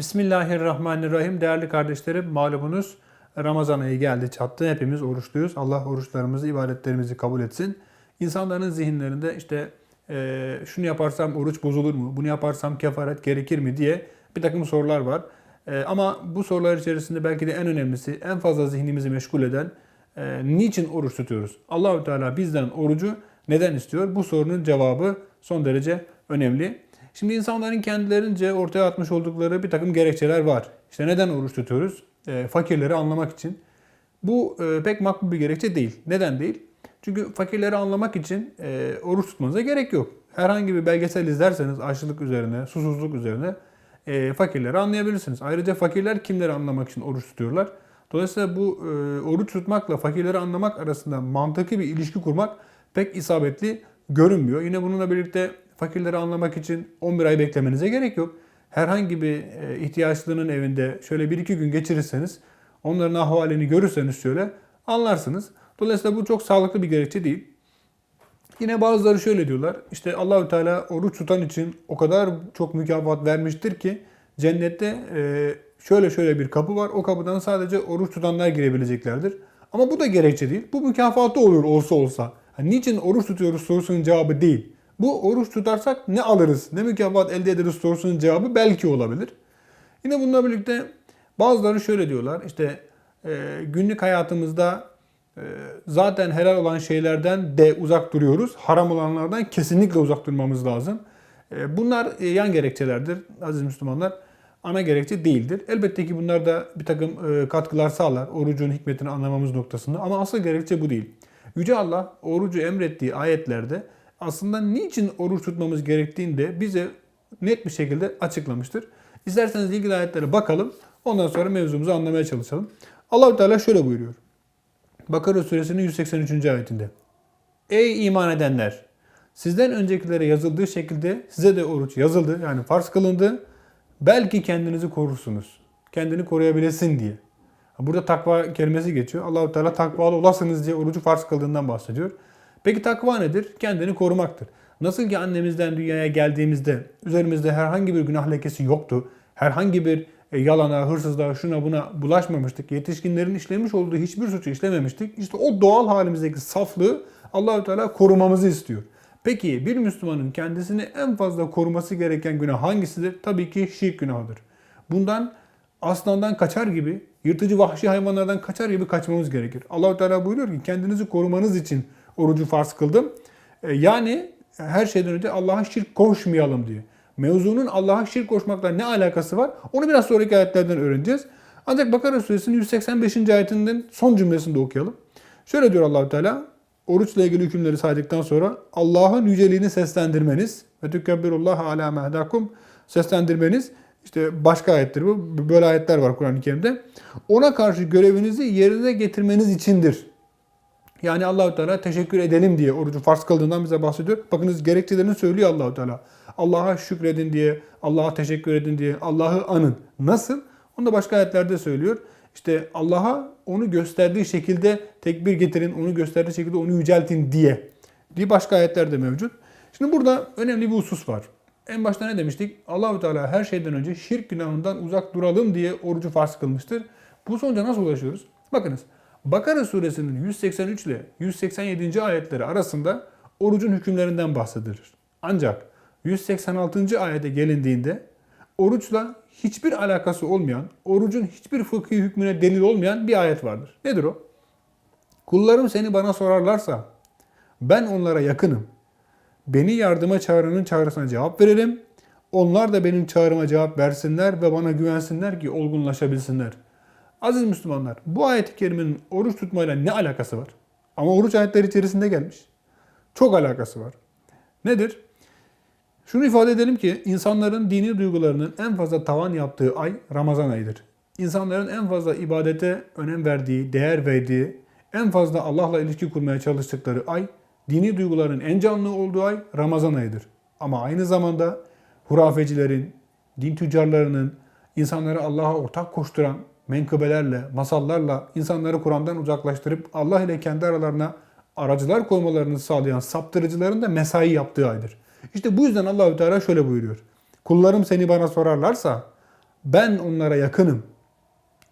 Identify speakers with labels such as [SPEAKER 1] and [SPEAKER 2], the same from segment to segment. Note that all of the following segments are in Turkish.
[SPEAKER 1] Bismillahirrahmanirrahim. Değerli kardeşlerim malumunuz Ramazan ayı geldi çattı. Hepimiz oruçluyuz. Allah oruçlarımızı, ibadetlerimizi kabul etsin. İnsanların zihinlerinde işte e, şunu yaparsam oruç bozulur mu? Bunu yaparsam kefaret gerekir mi diye bir takım sorular var. E, ama bu sorular içerisinde belki de en önemlisi, en fazla zihnimizi meşgul eden e, niçin oruç tutuyoruz? Allahü Teala bizden orucu neden istiyor? Bu sorunun cevabı son derece önemli. Şimdi insanların kendilerince ortaya atmış oldukları bir takım gerekçeler var. İşte neden oruç tutuyoruz? E, fakirleri anlamak için. Bu e, pek makbul bir gerekçe değil. Neden değil? Çünkü fakirleri anlamak için e, oruç tutmanıza gerek yok. Herhangi bir belgesel izlerseniz açlık üzerine, susuzluk üzerine e, fakirleri anlayabilirsiniz. Ayrıca fakirler kimleri anlamak için oruç tutuyorlar? Dolayısıyla bu e, oruç tutmakla fakirleri anlamak arasında mantıklı bir ilişki kurmak pek isabetli görünmüyor. Yine bununla birlikte fakirleri anlamak için 11 ay beklemenize gerek yok. Herhangi bir e, ihtiyaçlının evinde şöyle 1-2 gün geçirirseniz, onların ahvalini görürseniz şöyle anlarsınız. Dolayısıyla bu çok sağlıklı bir gerekçe değil. Yine bazıları şöyle diyorlar. İşte Allahü Teala oruç tutan için o kadar çok mükafat vermiştir ki cennette e, şöyle şöyle bir kapı var. O kapıdan sadece oruç tutanlar girebileceklerdir. Ama bu da gerekçe değil. Bu mükafatı olur olsa olsa. Yani niçin oruç tutuyoruz sorusunun cevabı değil. Bu oruç tutarsak ne alırız, ne mükafat elde ederiz sorusunun cevabı belki olabilir. Yine bununla birlikte bazıları şöyle diyorlar. İşte e, günlük hayatımızda e, zaten helal olan şeylerden de uzak duruyoruz. Haram olanlardan kesinlikle uzak durmamız lazım. E, bunlar e, yan gerekçelerdir aziz Müslümanlar. Ana gerekçe değildir. Elbette ki bunlar da bir takım e, katkılar sağlar orucun hikmetini anlamamız noktasında. Ama asıl gerekçe bu değil. Yüce Allah orucu emrettiği ayetlerde aslında niçin oruç tutmamız gerektiğini de bize net bir şekilde açıklamıştır. İsterseniz ilgili ayetlere bakalım. Ondan sonra mevzumuzu anlamaya çalışalım. Allahü Teala şöyle buyuruyor. Bakara suresinin 183. ayetinde. Ey iman edenler! Sizden öncekilere yazıldığı şekilde size de oruç yazıldı. Yani farz kılındı. Belki kendinizi korursunuz. Kendini koruyabilesin diye. Burada takva kelimesi geçiyor. Allahu Teala takvalı olasınız diye orucu farz kıldığından bahsediyor. Peki takva nedir? Kendini korumaktır. Nasıl ki annemizden dünyaya geldiğimizde üzerimizde herhangi bir günah lekesi yoktu. Herhangi bir e, yalana, hırsızlığa, şuna buna bulaşmamıştık. Yetişkinlerin işlemiş olduğu hiçbir suçu işlememiştik. İşte o doğal halimizdeki saflığı Allahü Teala korumamızı istiyor. Peki bir Müslümanın kendisini en fazla koruması gereken günah hangisidir? Tabii ki şirk günahıdır. Bundan aslandan kaçar gibi, yırtıcı vahşi hayvanlardan kaçar gibi kaçmamız gerekir. Allahü Teala buyuruyor ki kendinizi korumanız için orucu farz kıldım. E, yani her şeyden önce Allah'a şirk koşmayalım diye. Mevzunun Allah'a şirk koşmakla ne alakası var? Onu biraz sonraki ayetlerden öğreneceğiz. Ancak Bakara suresinin 185. ayetinden son cümlesini de okuyalım. Şöyle diyor Allahü Teala. Oruçla ilgili hükümleri saydıktan sonra Allah'ın yüceliğini seslendirmeniz ve tükebbirullaha ala mehdakum seslendirmeniz işte başka ayettir bu. Böyle ayetler var Kur'an-ı Kerim'de. Ona karşı görevinizi yerine getirmeniz içindir. Yani Allahü Teala teşekkür edelim diye orucu farz kıldığından bize bahsediyor. Bakınız gerekçelerini söylüyor Allahü Teala. Allah'a şükredin diye, Allah'a teşekkür edin diye, Allah'ı anın. Nasıl? Onu da başka ayetlerde söylüyor. İşte Allah'a onu gösterdiği şekilde tekbir getirin, onu gösterdiği şekilde onu yüceltin diye. diye başka ayetler de mevcut. Şimdi burada önemli bir husus var. En başta ne demiştik? Allahü Teala her şeyden önce şirk günahından uzak duralım diye orucu farz kılmıştır. Bu sonuca nasıl ulaşıyoruz? Bakınız. Bakara suresinin 183 ile 187. ayetleri arasında orucun hükümlerinden bahsedilir. Ancak 186. ayete gelindiğinde oruçla hiçbir alakası olmayan, orucun hiçbir fıkhi hükmüne delil olmayan bir ayet vardır. Nedir o? Kullarım seni bana sorarlarsa ben onlara yakınım. Beni yardıma çağıranın çağrısına cevap verelim. Onlar da benim çağrıma cevap versinler ve bana güvensinler ki olgunlaşabilsinler. Aziz Müslümanlar, bu ayet-i kerimenin oruç tutmayla ne alakası var? Ama oruç ayetleri içerisinde gelmiş. Çok alakası var. Nedir? Şunu ifade edelim ki insanların dini duygularının en fazla tavan yaptığı ay Ramazan ayıdır. İnsanların en fazla ibadete önem verdiği, değer verdiği, en fazla Allah'la ilişki kurmaya çalıştıkları ay, dini duyguların en canlı olduğu ay Ramazan ayıdır. Ama aynı zamanda hurafecilerin, din tüccarlarının, insanları Allah'a ortak koşturan menkıbelerle, masallarla insanları Kur'an'dan uzaklaştırıp Allah ile kendi aralarına aracılar koymalarını sağlayan saptırıcıların da mesai yaptığı aydır. İşte bu yüzden Allahü Teala şöyle buyuruyor. Kullarım seni bana sorarlarsa Ben onlara yakınım.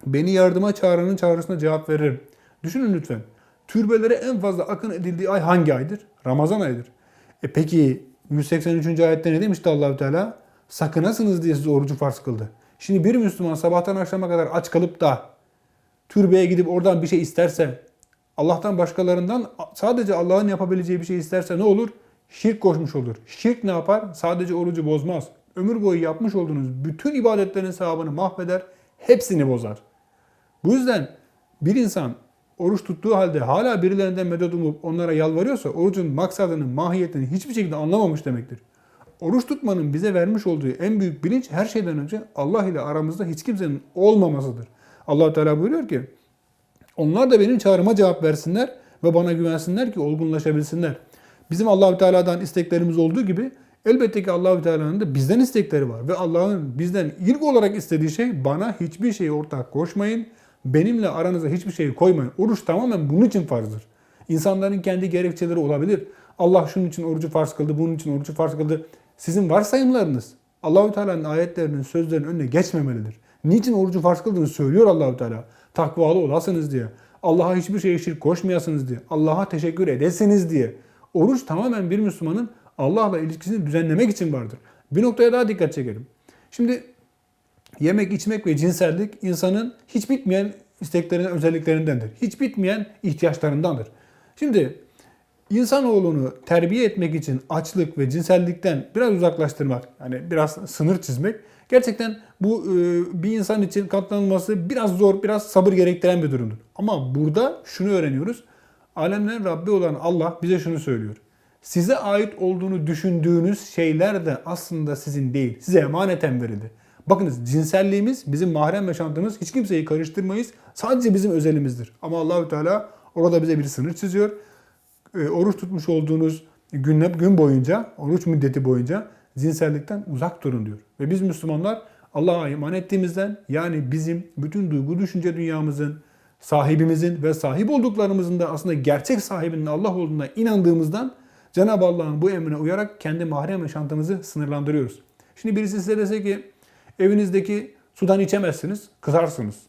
[SPEAKER 1] Beni yardıma çağıranın çağrısına cevap veririm. Düşünün lütfen. Türbelere en fazla akın edildiği ay hangi aydır? Ramazan ayıdır. E peki 183. ayette ne demişti Allahü Teala? Sakınasınız diye size orucu farz kıldı. Şimdi bir Müslüman sabahtan akşama kadar aç kalıp da türbeye gidip oradan bir şey isterse, Allah'tan başkalarından sadece Allah'ın yapabileceği bir şey isterse ne olur? Şirk koşmuş olur. Şirk ne yapar? Sadece orucu bozmaz. Ömür boyu yapmış olduğunuz bütün ibadetlerin sevabını mahveder, hepsini bozar. Bu yüzden bir insan oruç tuttuğu halde hala birilerinden medet umup onlara yalvarıyorsa orucun maksadını, mahiyetini hiçbir şekilde anlamamış demektir. Oruç tutmanın bize vermiş olduğu en büyük bilinç her şeyden önce Allah ile aramızda hiç kimsenin olmamasıdır. allah Teala buyuruyor ki onlar da benim çağrıma cevap versinler ve bana güvensinler ki olgunlaşabilsinler. Bizim Allahü Teala'dan isteklerimiz olduğu gibi elbette ki Allahü Teala'nın da bizden istekleri var ve Allah'ın bizden ilk olarak istediği şey bana hiçbir şeyi ortak koşmayın. Benimle aranıza hiçbir şeyi koymayın. Oruç tamamen bunun için farzdır. İnsanların kendi gerekçeleri olabilir. Allah şunun için orucu farz kıldı, bunun için orucu farz kıldı. Sizin varsayımlarınız Allahü Teala'nın ayetlerinin, sözlerinin önüne geçmemelidir. Niçin orucu farz kıldığını söylüyor Allahü Teala. Takvalı olasınız diye. Allah'a hiçbir şeye şirk koşmayasınız diye. Allah'a teşekkür edesiniz diye. Oruç tamamen bir Müslümanın Allah'la ilişkisini düzenlemek için vardır. Bir noktaya daha dikkat çekelim. Şimdi yemek, içmek ve cinsellik insanın hiç bitmeyen isteklerinden, özelliklerindendir. Hiç bitmeyen ihtiyaçlarındandır. Şimdi insanoğlunu terbiye etmek için açlık ve cinsellikten biraz uzaklaştırmak, yani biraz sınır çizmek gerçekten bu e, bir insan için katlanılması biraz zor, biraz sabır gerektiren bir durumdur. Ama burada şunu öğreniyoruz. Alemlerin Rabbi olan Allah bize şunu söylüyor. Size ait olduğunu düşündüğünüz şeyler de aslında sizin değil. Size emaneten verildi. Bakınız cinselliğimiz, bizim mahrem yaşantımız hiç kimseyi karıştırmayız. Sadece bizim özelimizdir. Ama Allahü Teala orada bize bir sınır çiziyor. E, oruç tutmuş olduğunuz gün, gün boyunca, oruç müddeti boyunca cinsellikten uzak durun diyor. Ve biz Müslümanlar Allah'a iman ettiğimizden yani bizim bütün duygu düşünce dünyamızın, sahibimizin ve sahip olduklarımızın da aslında gerçek sahibinin Allah olduğuna inandığımızdan Cenab-ı Allah'ın bu emrine uyarak kendi mahrem yaşantımızı sınırlandırıyoruz. Şimdi birisi size dese ki evinizdeki sudan içemezsiniz, kızarsınız.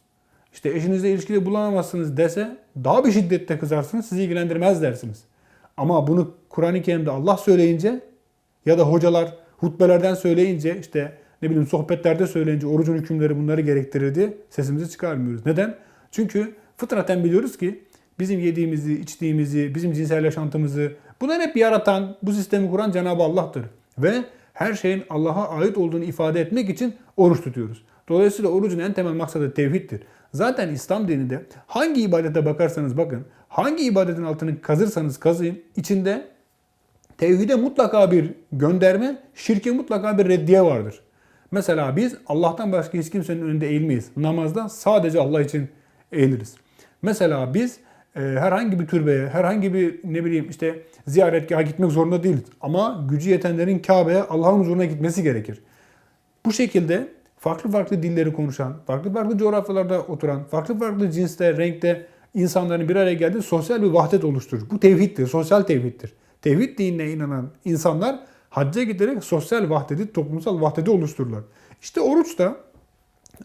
[SPEAKER 1] İşte eşinizle ilişkili bulamazsınız dese daha bir şiddette kızarsınız, sizi ilgilendirmez dersiniz. Ama bunu Kur'an-ı Kerim'de Allah söyleyince ya da hocalar hutbelerden söyleyince işte ne bileyim sohbetlerde söyleyince orucun hükümleri bunları gerektirir diye sesimizi çıkarmıyoruz. Neden? Çünkü fıtraten biliyoruz ki bizim yediğimizi, içtiğimizi, bizim cinsel yaşantımızı bunları hep yaratan, bu sistemi kuran Cenab-ı Allah'tır. Ve her şeyin Allah'a ait olduğunu ifade etmek için oruç tutuyoruz. Dolayısıyla orucun en temel maksadı tevhiddir. Zaten İslam dininde hangi ibadete bakarsanız bakın, hangi ibadetin altını kazırsanız kazıyın, içinde tevhide mutlaka bir gönderme, şirke mutlaka bir reddiye vardır. Mesela biz Allah'tan başka hiç kimsenin önünde eğilmeyiz. Namazda sadece Allah için eğiliriz. Mesela biz e, herhangi bir türbeye, herhangi bir ne bileyim işte ziyaretgaha gitmek zorunda değiliz. Ama gücü yetenlerin Kabe'ye Allah'ın huzuruna gitmesi gerekir. Bu şekilde farklı farklı dilleri konuşan, farklı farklı coğrafyalarda oturan, farklı farklı cinste, renkte insanların bir araya geldiği sosyal bir vahdet oluşturur. Bu tevhiddir, sosyal tevhiddir. Tevhid dinine inanan insanlar hacca giderek sosyal vahdeti, toplumsal vahdeti oluştururlar. İşte oruç da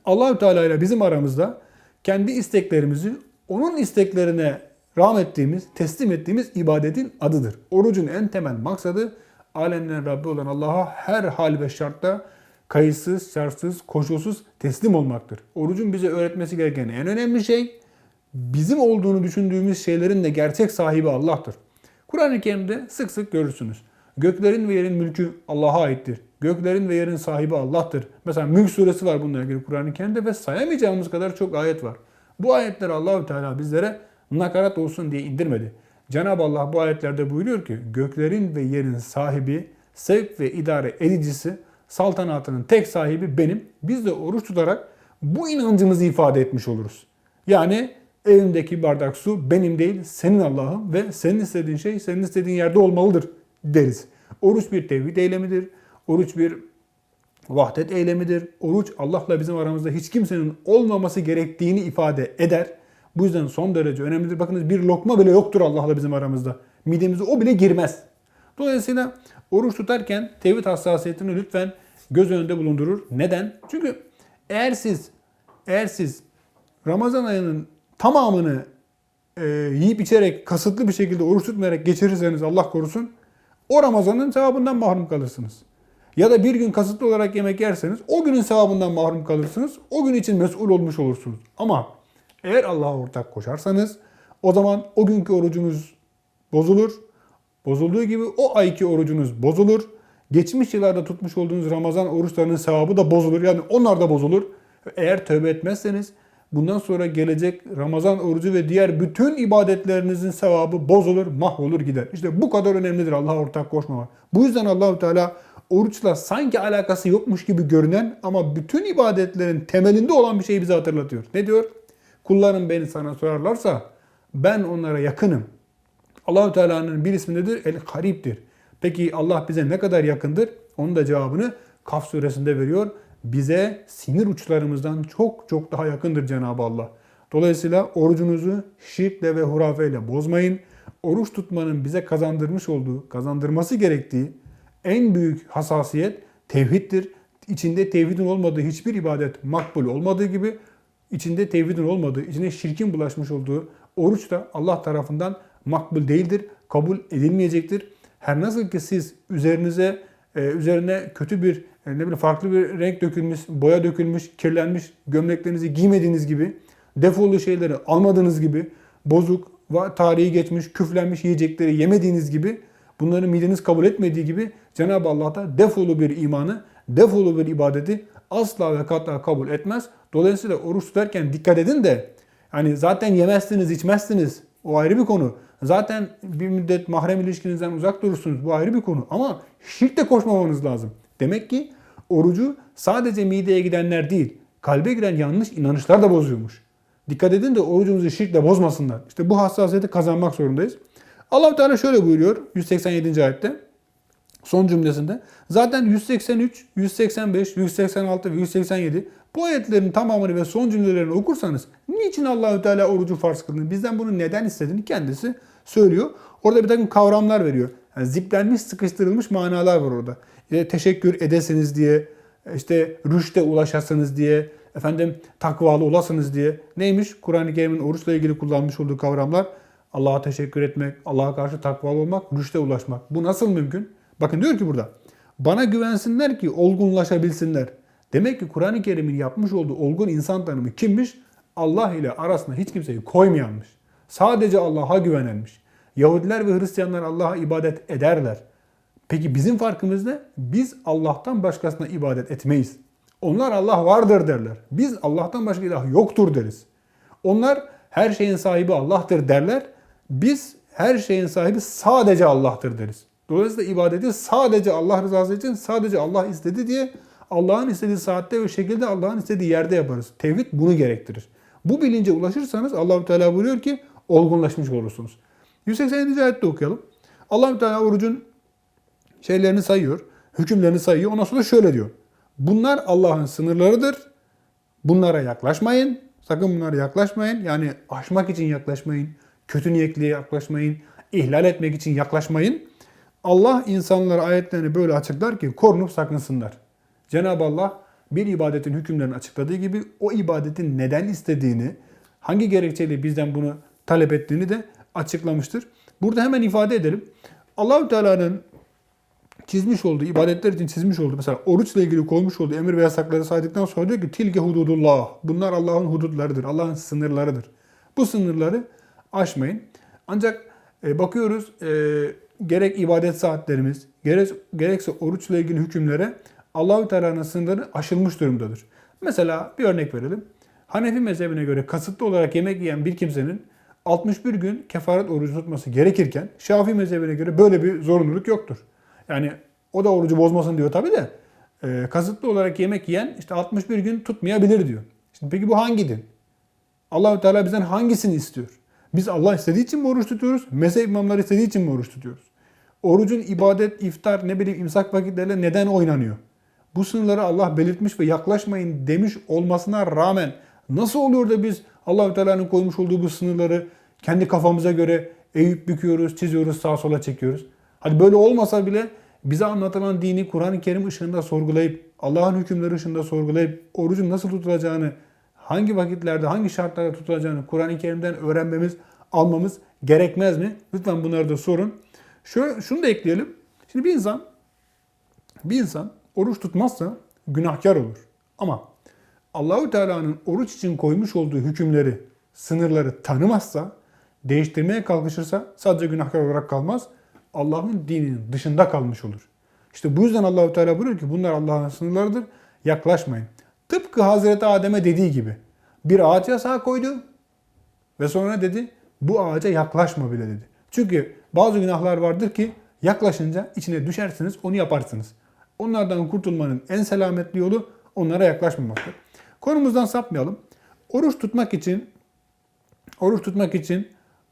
[SPEAKER 1] Allahü Teala ile bizim aramızda kendi isteklerimizi onun isteklerine rağm ettiğimiz, teslim ettiğimiz ibadetin adıdır. Orucun en temel maksadı alemlerin Rabbi olan Allah'a her hal ve şartta kayıtsız, şartsız, koşulsuz teslim olmaktır. Orucun bize öğretmesi gereken en önemli şey bizim olduğunu düşündüğümüz şeylerin de gerçek sahibi Allah'tır. Kur'an-ı Kerim'de sık sık görürsünüz. Göklerin ve yerin mülkü Allah'a aittir. Göklerin ve yerin sahibi Allah'tır. Mesela Mülk suresi var bununla ilgili Kur'an-ı Kerim'de ve sayamayacağımız kadar çok ayet var. Bu ayetleri Allahü Teala bizlere nakarat olsun diye indirmedi. Cenab-ı Allah bu ayetlerde buyuruyor ki göklerin ve yerin sahibi, sevk ve idare edicisi, saltanatının tek sahibi benim. Biz de oruç tutarak bu inancımızı ifade etmiş oluruz. Yani evimdeki bardak su benim değil senin Allah'ım ve senin istediğin şey senin istediğin yerde olmalıdır deriz. Oruç bir tevhid eylemidir. Oruç bir vahdet eylemidir. Oruç Allah'la bizim aramızda hiç kimsenin olmaması gerektiğini ifade eder. Bu yüzden son derece önemlidir. Bakınız bir lokma bile yoktur Allah'la bizim aramızda. Midemize o bile girmez. Dolayısıyla oruç tutarken tevhid hassasiyetini lütfen göz önünde bulundurur. Neden? Çünkü Eğer siz eğer siz Ramazan ayının tamamını e, yiyip içerek kasıtlı bir şekilde oruç tutmayarak geçirirseniz Allah korusun o Ramazan'ın sevabından mahrum kalırsınız. Ya da bir gün kasıtlı olarak yemek yerseniz o günün sevabından mahrum kalırsınız. O gün için mesul olmuş olursunuz. Ama eğer Allah'a ortak koşarsanız o zaman o günkü orucunuz bozulur. Bozulduğu gibi o ayki orucunuz bozulur. Geçmiş yıllarda tutmuş olduğunuz Ramazan oruçlarının sevabı da bozulur. Yani onlar da bozulur. Eğer tövbe etmezseniz bundan sonra gelecek Ramazan orucu ve diğer bütün ibadetlerinizin sevabı bozulur, mahvolur gider. İşte bu kadar önemlidir Allah'a ortak koşmamak. Bu yüzden Allahu Teala oruçla sanki alakası yokmuş gibi görünen ama bütün ibadetlerin temelinde olan bir şeyi bize hatırlatıyor. Ne diyor? Kullarım beni sana sorarlarsa ben onlara yakınım. Allahu Teala'nın bir ismi nedir? El Karib'dir. Peki Allah bize ne kadar yakındır? Onun da cevabını Kaf suresinde veriyor. Bize sinir uçlarımızdan çok çok daha yakındır Cenab-ı Allah. Dolayısıyla orucunuzu şirkle ve hurafeyle bozmayın. Oruç tutmanın bize kazandırmış olduğu, kazandırması gerektiği en büyük hassasiyet tevhiddir. İçinde tevhidin olmadığı hiçbir ibadet makbul olmadığı gibi içinde tevhidin olmadığı, içine şirkin bulaşmış olduğu oruç da Allah tarafından makbul değildir, kabul edilmeyecektir. Her nasıl ki siz üzerinize e, üzerine kötü bir e, ne bileyim farklı bir renk dökülmüş, boya dökülmüş, kirlenmiş gömleklerinizi giymediğiniz gibi, defolu şeyleri almadığınız gibi, bozuk, tarihi geçmiş, küflenmiş yiyecekleri yemediğiniz gibi, bunları mideniz kabul etmediği gibi Cenab-ı Allah da defolu bir imanı, defolu bir ibadeti asla ve katla kabul etmez. Dolayısıyla oruç tutarken dikkat edin de hani zaten yemezsiniz, içmezsiniz. O ayrı bir konu. Zaten bir müddet mahrem ilişkinizden uzak durursunuz. Bu ayrı bir konu. Ama şirkte koşmamanız lazım. Demek ki orucu sadece mideye gidenler değil, kalbe giren yanlış inanışlar da bozuyormuş. Dikkat edin de orucumuzu şirkle bozmasınlar. İşte bu hassasiyeti kazanmak zorundayız. allah Teala şöyle buyuruyor 187. ayette son cümlesinde. Zaten 183, 185, 186 ve 187 bu ayetlerin tamamını ve son cümlelerini okursanız niçin Allahü Teala orucu farz kıldığını, bizden bunu neden istediğini kendisi söylüyor. Orada bir takım kavramlar veriyor. Yani ziplenmiş, sıkıştırılmış manalar var orada. İşte teşekkür edesiniz diye, işte rüşte ulaşasınız diye, efendim takvalı olasınız diye. Neymiş? Kur'an-ı Kerim'in oruçla ilgili kullanmış olduğu kavramlar. Allah'a teşekkür etmek, Allah'a karşı takvalı olmak, rüşte ulaşmak. Bu nasıl mümkün? Bakın diyor ki burada. Bana güvensinler ki olgunlaşabilsinler. Demek ki Kur'an-ı Kerim'in yapmış olduğu olgun insan tanımı kimmiş? Allah ile arasına hiç kimseyi koymayanmış. Sadece Allah'a güvenenmiş. Yahudiler ve Hristiyanlar Allah'a ibadet ederler. Peki bizim farkımız ne? Biz Allah'tan başkasına ibadet etmeyiz. Onlar Allah vardır derler. Biz Allah'tan başka ilah yoktur deriz. Onlar her şeyin sahibi Allah'tır derler. Biz her şeyin sahibi sadece Allah'tır deriz. Dolayısıyla ibadeti sadece Allah rızası için sadece Allah istedi diye Allah'ın istediği saatte ve şekilde Allah'ın istediği yerde yaparız. Tevhid bunu gerektirir. Bu bilince ulaşırsanız Allahu Teala buyuruyor ki olgunlaşmış olursunuz. 187. ayette okuyalım. Allahu Teala orucun şeylerini sayıyor, hükümlerini sayıyor. Ondan sonra şöyle diyor. Bunlar Allah'ın sınırlarıdır. Bunlara yaklaşmayın. Sakın bunlara yaklaşmayın. Yani aşmak için yaklaşmayın. Kötü niyetliye yaklaşmayın. ihlal etmek için yaklaşmayın. Allah insanlara ayetlerini böyle açıklar ki korunup sakınsınlar. Cenab-ı Allah bir ibadetin hükümlerini açıkladığı gibi o ibadetin neden istediğini, hangi gerekçeyle bizden bunu talep ettiğini de açıklamıştır. Burada hemen ifade edelim. Allahü Teala'nın çizmiş olduğu, ibadetler için çizmiş olduğu, mesela oruçla ilgili koymuş olduğu emir ve yasakları saydıktan sonra diyor ki tilke hududullah. Bunlar Allah'ın hudutlarıdır, Allah'ın sınırlarıdır. Bu sınırları aşmayın. Ancak e, bakıyoruz e, gerek ibadet saatlerimiz, gerek, gerekse oruçla ilgili hükümlere Allahü Teala'nın sınırları aşılmış durumdadır. Mesela bir örnek verelim. Hanefi mezhebine göre kasıtlı olarak yemek yiyen bir kimsenin 61 gün kefaret orucu tutması gerekirken Şafii mezhebine göre böyle bir zorunluluk yoktur. Yani o da orucu bozmasın diyor tabi de e, kasıtlı olarak yemek yiyen işte 61 gün tutmayabilir diyor. Şimdi peki bu hangi din? Allahü Teala bizden hangisini istiyor? Biz Allah istediği için mi oruç tutuyoruz? Mezhep imamları istediği için mi oruç tutuyoruz? Orucun ibadet, iftar, ne bileyim imsak vakitleriyle neden oynanıyor? Bu sınırları Allah belirtmiş ve yaklaşmayın demiş olmasına rağmen nasıl oluyor da biz Allahü Teala'nın koymuş olduğu bu sınırları kendi kafamıza göre eğip büküyoruz, çiziyoruz, sağa sola çekiyoruz? Hadi böyle olmasa bile bize anlatılan dini Kur'an-ı Kerim ışığında sorgulayıp, Allah'ın hükümleri ışığında sorgulayıp, orucun nasıl tutulacağını, hangi vakitlerde, hangi şartlarda tutulacağını Kur'an-ı Kerim'den öğrenmemiz, almamız gerekmez mi? Lütfen bunları da sorun. Şöyle, şunu da ekleyelim. Şimdi bir insan, bir insan oruç tutmazsa günahkar olur. Ama Allahü Teala'nın oruç için koymuş olduğu hükümleri, sınırları tanımazsa, değiştirmeye kalkışırsa sadece günahkar olarak kalmaz. Allah'ın dininin dışında kalmış olur. İşte bu yüzden Allahü Teala buyuruyor ki bunlar Allah'ın sınırlarıdır. Yaklaşmayın. Tıpkı Hazreti Adem'e dediği gibi. Bir ağaç yasağı koydu ve sonra dedi bu ağaca yaklaşma bile dedi. Çünkü bazı günahlar vardır ki yaklaşınca içine düşersiniz, onu yaparsınız. Onlardan kurtulmanın en selametli yolu onlara yaklaşmamaktır. Konumuzdan sapmayalım. Oruç tutmak için oruç tutmak için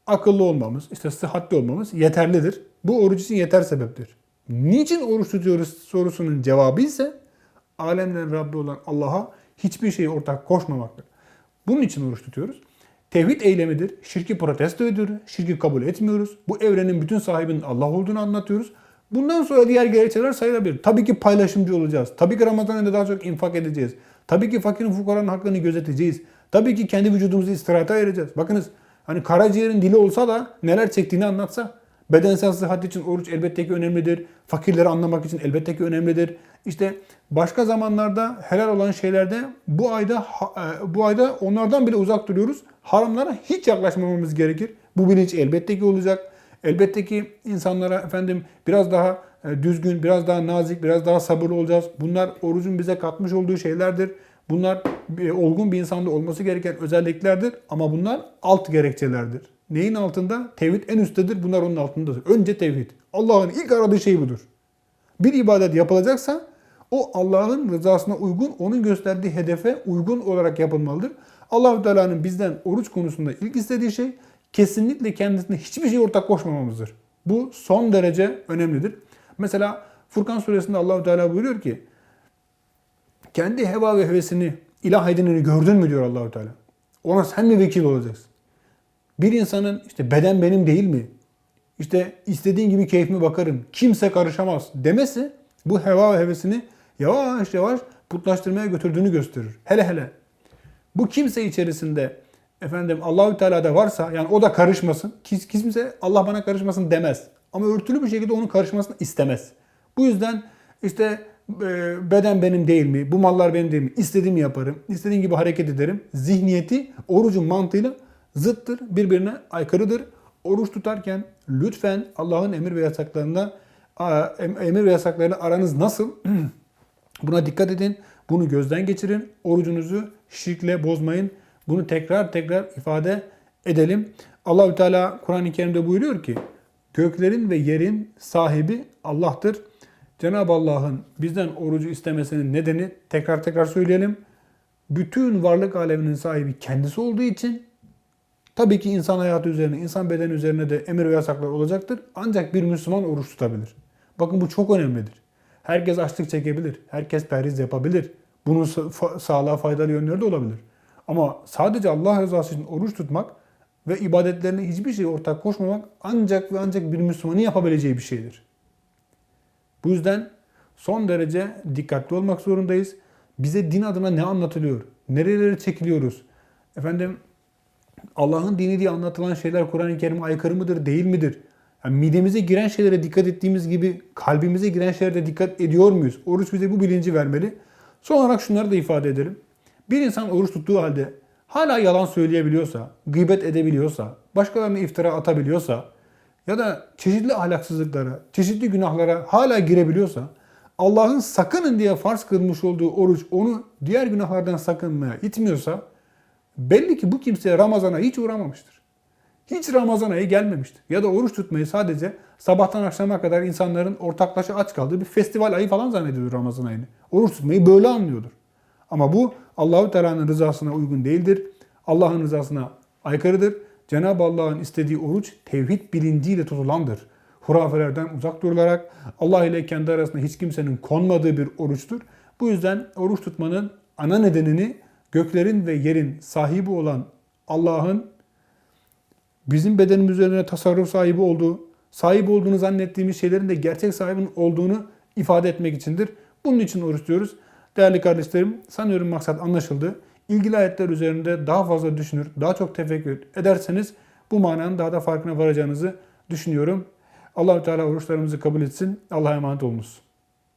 [SPEAKER 1] akıllı olmamız, işte sıhhatli olmamız yeterlidir. Bu oruç için yeter sebeptir. Niçin oruç tutuyoruz sorusunun cevabı ise alemlerin Rabbi olan Allah'a hiçbir şeye ortak koşmamaktır. Bunun için oruç tutuyoruz. Tevhid eylemidir. Şirki protesto ediyoruz. Şirki kabul etmiyoruz. Bu evrenin bütün sahibinin Allah olduğunu anlatıyoruz. Bundan sonra diğer gerekçeler sayılabilir. Tabii ki paylaşımcı olacağız. Tabii ki Ramazan ayında daha çok infak edeceğiz. Tabii ki fakirin fukaranın hakkını gözeteceğiz. Tabii ki kendi vücudumuzu istirahata ayıracağız. Bakınız hani karaciğerin dili olsa da neler çektiğini anlatsa. Bedensel sıhhat için oruç elbette ki önemlidir. Fakirleri anlamak için elbette ki önemlidir. İşte başka zamanlarda helal olan şeylerde bu ayda e, bu ayda onlardan bile uzak duruyoruz. Haramlara hiç yaklaşmamamız gerekir. Bu bilinç elbette ki olacak. Elbette ki insanlara efendim biraz daha düzgün, biraz daha nazik, biraz daha sabırlı olacağız. Bunlar orucun bize katmış olduğu şeylerdir. Bunlar e, olgun bir insanda olması gereken özelliklerdir ama bunlar alt gerekçelerdir. Neyin altında? Tevhid en üsttedir. Bunlar onun altındadır. Önce tevhid. Allah'ın ilk aradığı şey budur. Bir ibadet yapılacaksa o Allah'ın rızasına uygun, onun gösterdiği hedefe uygun olarak yapılmalıdır. Allahu Teala'nın bizden oruç konusunda ilk istediği şey kesinlikle kendisine hiçbir şey ortak koşmamamızdır. Bu son derece önemlidir. Mesela Furkan suresinde Allahu Teala buyuruyor ki kendi heva ve hevesini ilah edineni gördün mü diyor Allahu Teala. Ona sen mi vekil olacaksın? Bir insanın işte beden benim değil mi? İşte istediğin gibi keyfime bakarım. Kimse karışamaz demesi bu heva ve hevesini yavaş yavaş putlaştırmaya götürdüğünü gösterir. Hele hele bu kimse içerisinde efendim Allahü Teala'da varsa yani o da karışmasın. Kimse Allah bana karışmasın demez. Ama örtülü bir şekilde onun karışmasını istemez. Bu yüzden işte e, beden benim değil mi? Bu mallar benim değil mi? İstediğimi yaparım. İstediğim gibi hareket ederim. Zihniyeti orucun mantığıyla zıttır. Birbirine aykırıdır. Oruç tutarken lütfen Allah'ın emir ve yasaklarında emir ve yasaklarıyla aranız nasıl? Buna dikkat edin. Bunu gözden geçirin. Orucunuzu şirkle bozmayın. Bunu tekrar tekrar ifade edelim. Allahü Teala Kur'an-ı Kerim'de buyuruyor ki göklerin ve yerin sahibi Allah'tır. Cenab-ı Allah'ın bizden orucu istemesinin nedeni tekrar tekrar söyleyelim. Bütün varlık aleminin sahibi kendisi olduğu için tabii ki insan hayatı üzerine, insan bedeni üzerine de emir ve yasaklar olacaktır. Ancak bir Müslüman oruç tutabilir. Bakın bu çok önemlidir. Herkes açlık çekebilir. Herkes perhiz yapabilir. Bunun sağlığa faydalı yönleri de olabilir. Ama sadece Allah rızası için oruç tutmak ve ibadetlerine hiçbir şey ortak koşmamak ancak ve ancak bir Müslümanın yapabileceği bir şeydir. Bu yüzden son derece dikkatli olmak zorundayız. Bize din adına ne anlatılıyor? Nerelere çekiliyoruz? Efendim Allah'ın dini diye anlatılan şeyler Kur'an-ı Kerim'e aykırı mıdır, değil midir? Yani midemize giren şeylere dikkat ettiğimiz gibi kalbimize giren şeylere dikkat ediyor muyuz? Oruç bize bu bilinci vermeli. Son olarak şunları da ifade edelim. Bir insan oruç tuttuğu halde hala yalan söyleyebiliyorsa, gıybet edebiliyorsa, başkalarına iftira atabiliyorsa ya da çeşitli ahlaksızlıklara, çeşitli günahlara hala girebiliyorsa Allah'ın sakının diye farz kılmış olduğu oruç onu diğer günahlardan sakınmaya itmiyorsa belli ki bu kimse Ramazan'a hiç uğramamıştır. Hiç Ramazan ayı gelmemiştir. Ya da oruç tutmayı sadece sabahtan akşama kadar insanların ortaklaşa aç kaldığı bir festival ayı falan zannediyordur Ramazan ayını. Oruç tutmayı böyle anlıyordur. Ama bu Allahu Teala'nın rızasına uygun değildir. Allah'ın rızasına aykırıdır. Cenab-ı Allah'ın istediği oruç tevhid bilinciyle tutulandır. Hurafelerden uzak durularak Allah ile kendi arasında hiç kimsenin konmadığı bir oruçtur. Bu yüzden oruç tutmanın ana nedenini göklerin ve yerin sahibi olan Allah'ın bizim bedenimiz üzerine tasarruf sahibi olduğu, sahip olduğunu zannettiğimiz şeylerin de gerçek sahibinin olduğunu ifade etmek içindir. Bunun için oruç tutuyoruz. Değerli kardeşlerim, sanıyorum maksat anlaşıldı. İlgili ayetler üzerinde daha fazla düşünür, daha çok tefekkür ederseniz bu mananın daha da farkına varacağınızı düşünüyorum. Allahü Teala oruçlarımızı kabul etsin. Allah'a emanet olunuz.